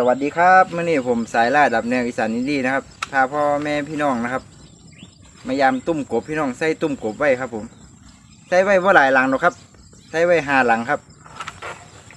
สวัสดีครับเมื่อนี้ผมสายล่าดับแนวอีสานอินดี้นะครับพาพ่อแม่พี่น้องนะครับ มายามตุ้มกบพี่น้องใส่ตุ้มกบไว้ครับ ผมใส่ไว้ว่าหลายหลังหรอกครับใส่ไว้หาหลังครับ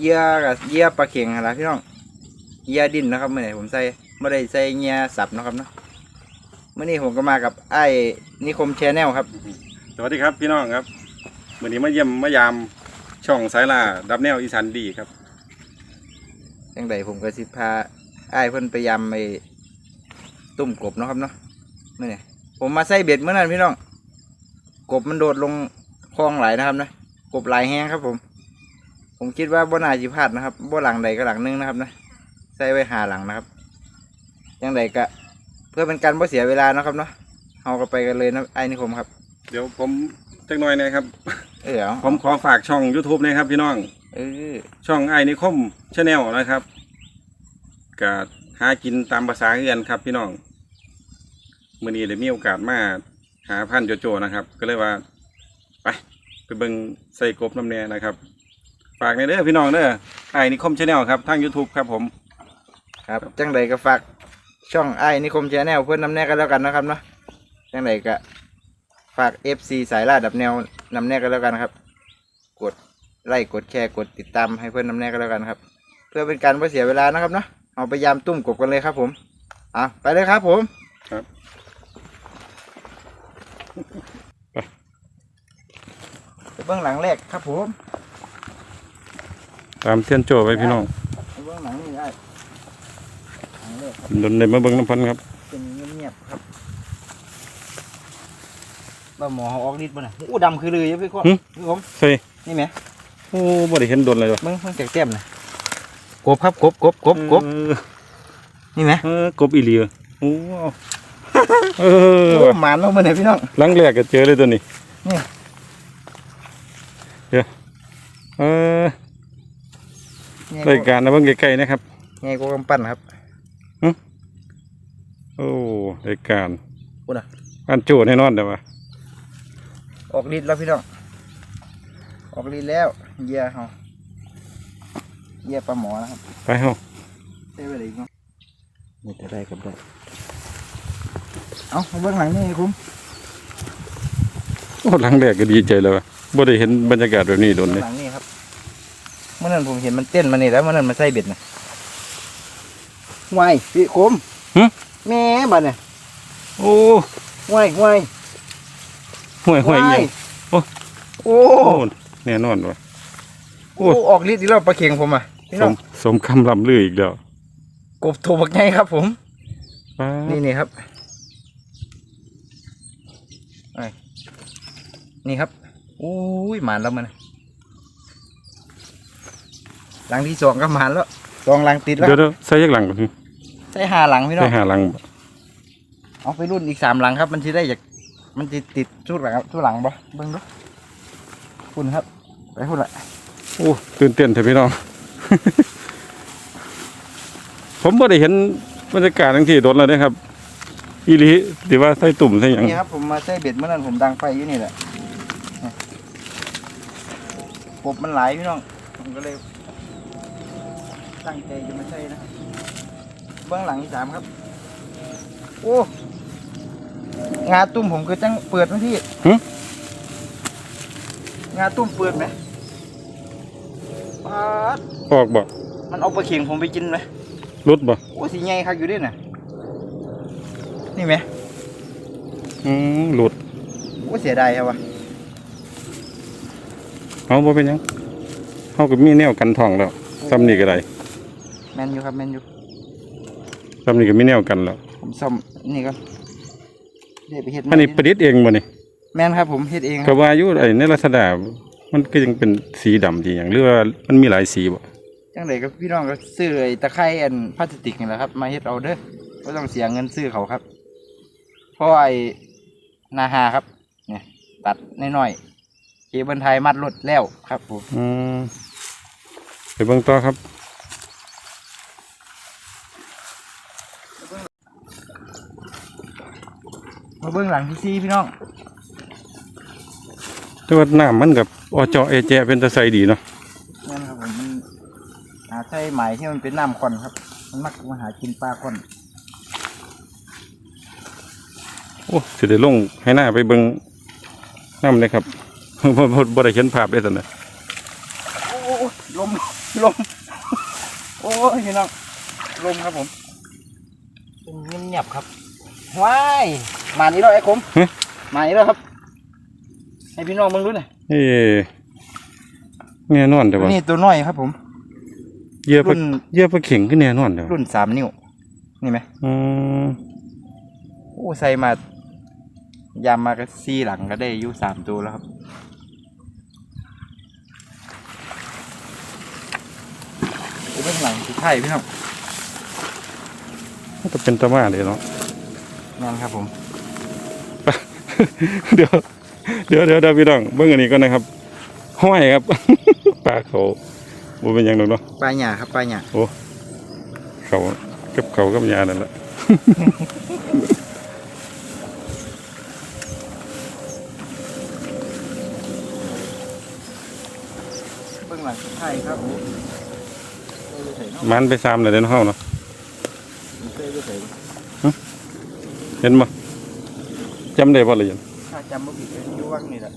เยื่อกับเยื่อปลาเข็งอะไรพี่น้องเยื่อดินนะครับเมื่อไหร่ผมใส่ไม่ได้ใส่เหยื่อสับนะครับเนาะเมื่อนี้ผมก็มากับไอ้นิคมแชนแนลครับ สวัสดีครับพี่น้องครับวันนี้มาเยี่ยมมายามช่องสายล่าดับแนวอีสานดีครับ จังใดผมก็สิพาไอ้ายเพิ่นไปยำไปตุ้มกบเนาะครับเนาะเมื่อนี่ผมมาใส่เบ็ดเมื่อนั้นพี่น้องกบมันโดดลงคลองไหลายนะครับนะกบหลายแห้งครับผม ผมคิดว่าบ่น่าจิพลาดนะครับบ่หลังใดก็หลังหนึงนะครับนะใส่ไว้หาหลังนะครับจังใดก็เพื่อเป็นการบ่เสียเวลาเนาะครับเนาะเอาก็ไปกันเลยนะไอ้นิคมครับ เดี๋ยวผมจักหน่อยนะครับ เออเอาผมขอฝากช่อง YouTube นะครับพี่น้อง เออช่องไอ้นิคมชาแนลนะครับก็หากินตามภาษาเฮือนครับ พี่น้องมื่อนี้ได้มีโอกาสมาหาพันโจโจนะครับ ก็เลยว่า ไปไปเบิ่งใส่กบน้ำแน่นะครับฝากในเด้อพี่น้องเด้อไอ้นิคมชาแนลครับทาง YouTube ครับผม ครับจังใดก็ฝากช่องไอ้นิคมแชนแนลเพื่อนนำแน่กันแล้วกันนะครับเนาะจังใดก็ฝาก FC สายล่าดับแนวนำแน่กันแล้วกันครับ กด ไลค์กดแชร์กดติดตามให้เพื่อนนำแน่กันแล้วกันครับ เพื่อเป็นการไม่เสียเวลานะครับเนาะเอาไปยามตุ้มกบกันเลยครับผมอะไปเลยครับผมครับไปเบื้องหลังแรกครับผมตามเทียนโจไปพี่น้องไปเบื้องหลังนี่ได้หลังแรกครับดนในมาเบิ่งน้ำพันครับเป็นเงียบๆครับบ้าหมอเขาออกฤทธิ์บ่น่ะอู้ดำคือเลยพี่ข้อหึพี่ผมใส่นี่ไหม โอ้บ่ได้เห็นดนเลยว่ะเบิ้งเบิ้งจากเต็มนะกบครับกบกบกบกบเออนี่ไหมเออกบอีหลีว่ะโอ้เออโอ้ว่ะหมานลงมาเลยพี่น้องหลังแรกก็เจอเลยตัวนี้นี่เดี๋ยวเออไงรายการนะเบิ่งใกล้ๆนะครับไงกูกำปั้นครับโอ้รายการพูดนะอันโจแน่นอนเด้อว่ะออกฤทธิ์แล้วพี่น้องออกฤทธิ์แล้ว เหยี่ยเขาเหยี่ยปลาหมอนะครับไปเฮาใช่ไปเลยอีกเนาะนี่จะได้กับได้เอาเอาเบื้องหลังนี่คุ้มโอ้หลังแรกก็ดีใจแล้วว่ะบ่ได้เห็นบรรยากาศแบบนี้โดนเบื้เลอยงหลังนี่ครับเมื่อนั้นผมเห็นมันเต้นมานี่แล้วเมื่อนั้นมันใส่เบ็ดนะวายพี่คุ้มหึแม่บัดเนี่ยโอ้วายวายห่วยห่วยอีหยังโอ้โอ้ โอ้แน่นอนว่ะ โอ้โอ้ออกฤทธิ์อีกแล้วปลาเข็งผมอะพี่สน้องมสมคำลำลืออีกแล้วกบตัวบักไงครับผม ป๊าดนี่นี่ครับไอ้นี่ครับโอ้ยหมานแล้วมันหลังที่สองก็หมานแล้วสองหลังติดแล้วเดี๋ยวๆใส่ยักหลังก่อนใส่หาหลังพี่น้ใส่องหาหลังเอาไปรุ่นอีกสามหลังครับ มันจะได้จากมันจะติดชุดหลังชุดหลังปะเบิ้งดูคุณครับ ไปคุณละ โอ้ตื่นเต้นเถอะพี่น้อง ผมบ่ได้เห็นบรรยากาศทั้งที่โดนแล้วนะครับ อีหลีที่ว่าใส่ตุ่มใส่หยังนี่ครับผมมาใส่เบ็ดเมื่อนั้นผมดังไฟอยู่นี่แหละนี่กบมันหลายพี่น้อง ผมก็เลยตั้งใจจะมาใส่นะครับเบื้องหลังที่สามครับ โอ้งาตุ้มผมคือจังเปิดไหมพี่หึ งาตุ้มเปิดไหมปา ดออกบ่มันเอาปลาเข็งผมไปกินไหมรุดบ่โอ้สีใหญ่ครับอยู่ด้วยน่ะ นี่ไหมอืมหลุดโอ้เสียดายครับวะเอาบ่เป็นหยังเฮาก็มีแนวกันท้องแล้วซ้ำนี่ก็ได้แมนอยู่ครับแมนอยู่ซ้ำนี่ก็มีแนวกันแล้วผมซ่อมนี่ก็เดี๋ยวไปเฮ็ดอันนี้ประดิษฐ์เองบ่นี่แมนครับผมเฮ็ดเองคก็รับว่าอยู่ไอ้ในลักษณะ มันก็ยังเป็นสีดำที่หยังหรือว่ามันมีหลายสีบ่จังไดก็พี่น้องก็ซื้อไอ้ตะไคร้อันพลาสติกนี่แหละครับ มาเฮ็ดเอาเด้อไม่ต้องเสียเงินซื้อเขาครับเพราะไอ้นาฮาครับเนี่ยตัดน้อยๆเคเบิลไทยมัดรถแล้วครับผมอืมไปเบิ่งต่อครับ มาเบื้องหลังพี่ซีพี่น้องแต่ว่าน้ำมันกับ อเจาะเอแจเป็นตะไซดีเนาะนั่นครับผมมันหาใส่ไหมที่มันเป็นน้ำควันครับ มันมักมาหากินปลาก่อนโอ้สิได้ลงให้หน้าไปเบิ่งน้ำเลยครับบ่บ่บ่ได้เห็นภาพได้ตอนนั้นโอ้ยลมลมโอ้ยพี่น้องลมครับผมเป็นเงียบๆครับว้ายมานี่แล้วไอ้คมมานี่แล้วครับให้พี่น้องมึงรู้หน่อย เอ้แน่นอนแต่ว่านี่ตัวน้อยครับผมเหยื่อปลารุ่นเหยื่อปลาเข่งก็แน่นอนแต่ว่ารุ่นสามนิ้ว นี่ไหมอืมโอ้ใส่มายามมาก็ซีหลังก็ได้อยู่สามตัวแล้วครับโอ้เป็นหลังสุดท้ายพี่น้องมันก็เป็นตะมาเลยเนาะนั่นครับผม เดี๋ยว เดี๋ยวเดี๋ยวเดี๋ยวพี่น้องเบิ่งอันนี้ก่อนนะครับ ห้อยครับ ปลาเขาบ่เป็นหยังดอกเนาะปลาหยาครับปลาหยาเขากับเขากับยานั่นแหละ เบื้องหลังสุดท้ายครับผมเคยไปใส่เนาะมันไปซ้ำเลยเด้อเฮาเนาะเคยไปใส่เห็นบ่จำได้บ่ล่ะยัน ถ้าจำไม่ผิดเป็นยูวังนี่แหละ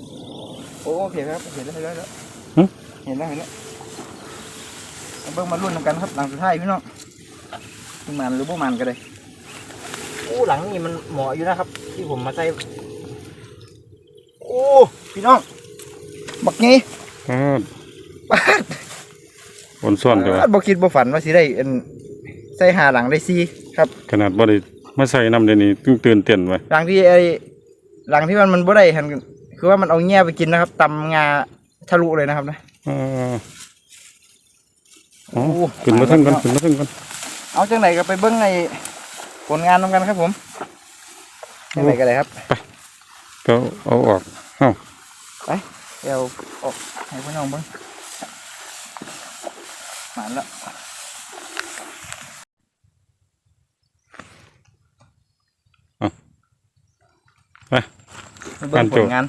โอ้โอเคครับเห็นแล้วเห็นแล้วเห็นแล้วหึเห็นแล้วเห็นแล้วเอาเบิ่งมารุ่นนำกันครับหลังสุดท้ายพี่น้องมึงมันหรือบ่มันก็ได้โอ้หลังนี่มันเหมาะอยู่นะครับ ที่ผมมาใส่โอ้พี่น้องบักงี้ปาดบนซ่อนเด้อวะบ่คิดบ่ฝันว่าสิได้อันใส่หาหลังได้ซีครับ ขนาดบ่ได้มาใส่น้ำเดี๋ยวนี้ตึงตื่นเต้นไว้หลังที่ไอ้ หลังที่มันมันบ่ได้หันคือว่ามันเอาแง่ไปกินนะครับตำงาทะลุเลยนะครับนะอ่าอ๋อขึ้นมาทั้งกันขึ้นมาทั้งกันเอาจังไหนก็ไปเบิ้งไอ้ผลงานนำกันครับผมจังไหนก็ได้ครับก็เอาออกเอ้าเดี๋ยวออกให้พี่น้องเบิ้งหมานแล้วมาเบิ้งผลงาน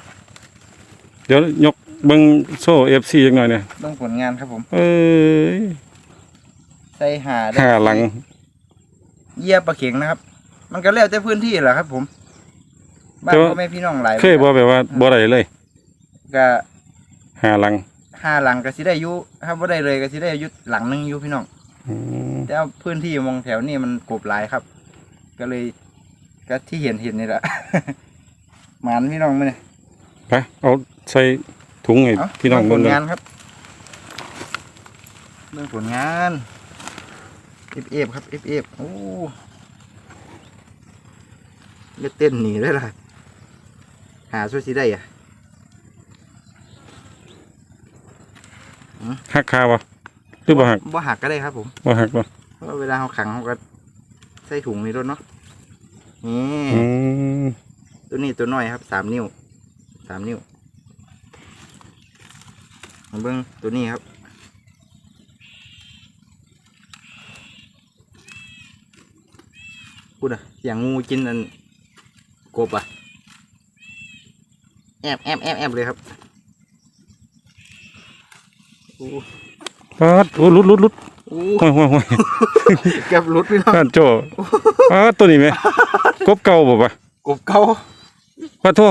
เดี๋ยวยกเบิ่งโซ่ FC จักหน่อยเนี่ยเบิ้งผลงานครับผม เอ้ยใส่หาได้ห้าหลัง เยี่ยปลาเข็งนะครับ มันก็แล้วแต่พื้นที่แหละครับผมบ้านแต่ว่าพ่อแม่พี่น้องหลายเคยบ่แบบว่าบ่ได้เลยก็ห้าหลังห้าหลังก็สิได้อยู่ถ้าบ่ได้เลยก็สิได้อยู่หลังหนึงอยู่พี่น้องอืมแต่ว่าพื้นที่มองแถวนี้มันกบหลายครับ ก็เลยก็ที่เห็นเห็นนี่แหละ หมานพี่น้องมาเนี่ยไปเอาใส่ถุงให้เอาพี่น้องผเบิ่งลกันงานครับเรื่องผลงานเอฟเอฟครับเอฟเอฟโอ้เล่นเต้นหนีได้ละหาช่วยสิได้อะหักคาบ่หรือบ่หักบ่หักก็ได้ครับผม บ่หักบ่เพราะว่าเวลาเขาขังเขาก็ใส่ถุงนี่ด้วยเนาะนี่ อืม ตัวนี้ตัวน้อยครับสามนิ้วสามนิ้วมาเบิ้งตัวนี้ครับ พูดอะเสียงงูกินอันกบอะแอบแอบแอบแอบเลยครับโอ้ปาดโอ้หลุดหลุดหลุดโอ้ห้อยห้อยห้อยเก็บรุดพี่น้องท่านโจปาดตัวนี้ไหมกบเก่าบ่ปะกบเก่า ปาดโท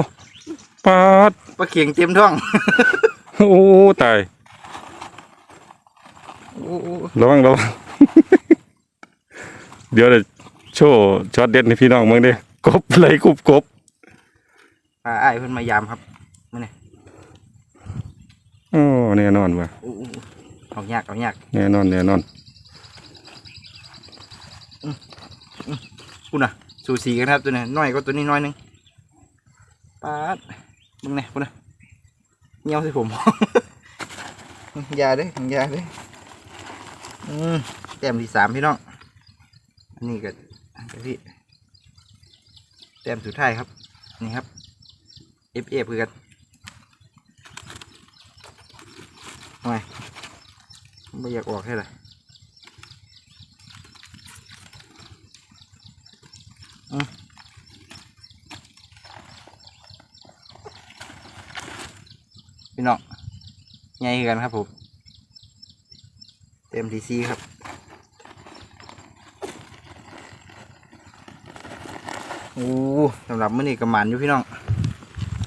ปาดปลาเขียงเต็มท้อง โอ้ตายโอ้โอ้ระวังระวัง เดี๋ยวจะโชว์ช็อตเด็ดให้พี่น้องมึงดิกบไหลกบกบปลาอ้ายเพิ่นมายามครับมาเนี่ยโอ้แน่นอนว่ะโอ้โอ้เอายากเอายากแน่นอนแน่นอนคุณน่ะสูสีกันครับตัวนี้น้อยก็ตัวนี้น้อยหนึง ปาดมึงเนี่ยคุณน่ะเงี้ยวใส่ผมยาเด้ยาเด้ออืมแต้มที่สามพี่น้อง อันนี้ก็อันนี้พี่แต้มสุดท้ายครับ นี่ครับ F F คือกันทำไมไม่อยากออกให้เลยอืม พี่น้องไงกันครับผมเต็มดีซีครับโอ้สำหรับมื้อนี้กระหมันอยู่พี่น้อง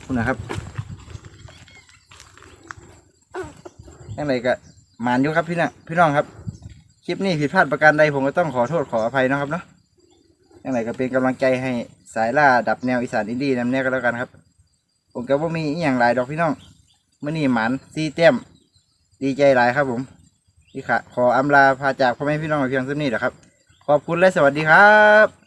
คุณนะครับยังไงก็หมันอยู่ครับพี่น้องพี่น้องครับ คลิปนี้ผิดพลาดประการใดผมก็ต้องขอโทษขออภัยนะครับเนาะยังไงก็เป็นกำลังใจให้สายล่าดับแนวอีสานอินดี้นำแนวก็แล้วกันครับ ผมก็ว่ามีอย่างหลายดอกพี่น้อง มื่อนี้หมันซีเต้ม ดีใจหลายครับผมที่ขะขออำลาพาจากพ่อแม่พี่น้องไปเพียงเท่านี้แหละครับ ขอบคุณและสวัสดีครับ